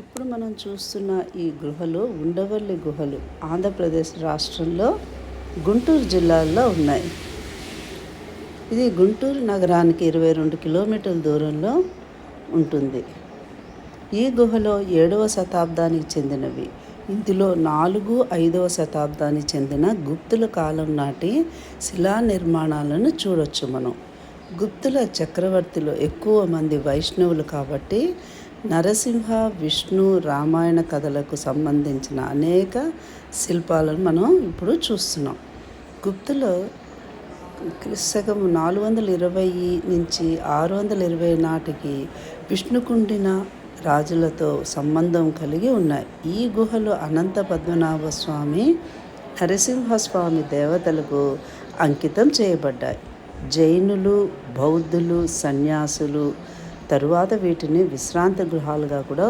ఇప్పుడు మనం చూస్తున్న ఈ గుహలు ఉండవల్లి గుహలు ఆంధ్రప్రదేశ్ రాష్ట్రంలో గుంటూరు జిల్లాలో ఉన్నాయి. ఇది గుంటూరు నగరానికి ఇరవై రెండు కిలోమీటర్ల దూరంలో ఉంటుంది. ఈ గుహలో ఏడవ శతాబ్దానికి చెందినవి. ఇందులో నాలుగు ఐదవ శతాబ్దానికి చెందిన గుప్తుల కాలం నాటి శిలా నిర్మాణాలను చూడొచ్చు మనం. గుప్తుల చక్రవర్తిలో ఎక్కువ మంది వైష్ణవులు కాబట్టి నరసింహ విష్ణు రామాయణ కథలకు సంబంధించిన అనేక శిల్పాలను మనం ఇప్పుడు చూస్తున్నాం. గుప్తులో క్రిస్తకం నాలుగు వందల ఇరవై నుంచి ఆరు వందల ఇరవై నాటికి విష్ణుకుండిన రాజులతో సంబంధం కలిగి ఉన్నాయి. ఈ గుహలు అనంత పద్మనాభ స్వామి నరసింహస్వామి దేవతలకు అంకితం చేయబడ్డాయి. జైనులు బౌద్ధులు సన్యాసులు తరువాత వీటిని విశ్రాంతి గృహాలుగా కూడా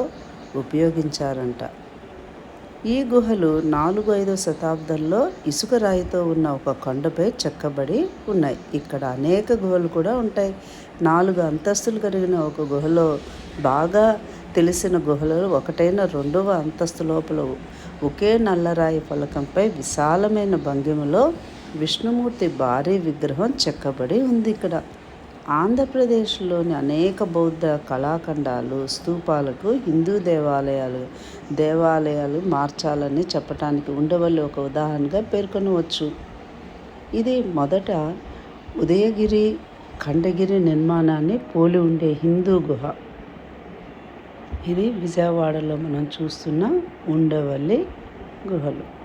ఉపయోగించారంట. ఈ గుహలు నాలుగు ఐదో శతాబ్దంలో ఇసుక రాయితో ఉన్న ఒక కొండపై చెక్కబడి ఉన్నాయి. ఇక్కడ అనేక గుహలు కూడా ఉంటాయి. నాలుగు అంతస్తులు కలిగిన ఒక గుహలో బాగా తెలిసిన గుహలలో ఒకటైన రెండవ అంతస్తు లోపల ఒకే నల్లరాయి ఫలకంపై విశాలమైన భంగిమలో విష్ణుమూర్తి భారీ విగ్రహం చెక్కబడి ఉంది ఇక్కడ. ఆంధ్రప్రదేశ్లోని అనేక బౌద్ధ కళాఖండాలు స్తూపాలకు హిందూ దేవాలయాలు దేవాలయాలు మార్చాలని చెప్పటానికి ఉండవల్లి ఒక ఉదాహరణగా పేర్కొనవచ్చు. ఇది మొదట ఉదయగిరి ఖండగిరి నిర్మాణాన్ని పోలి ఉండే హిందూ గుహ. ఇది విజయవాడలో మనం చూస్తున్న ఉండవల్లి గుహలు.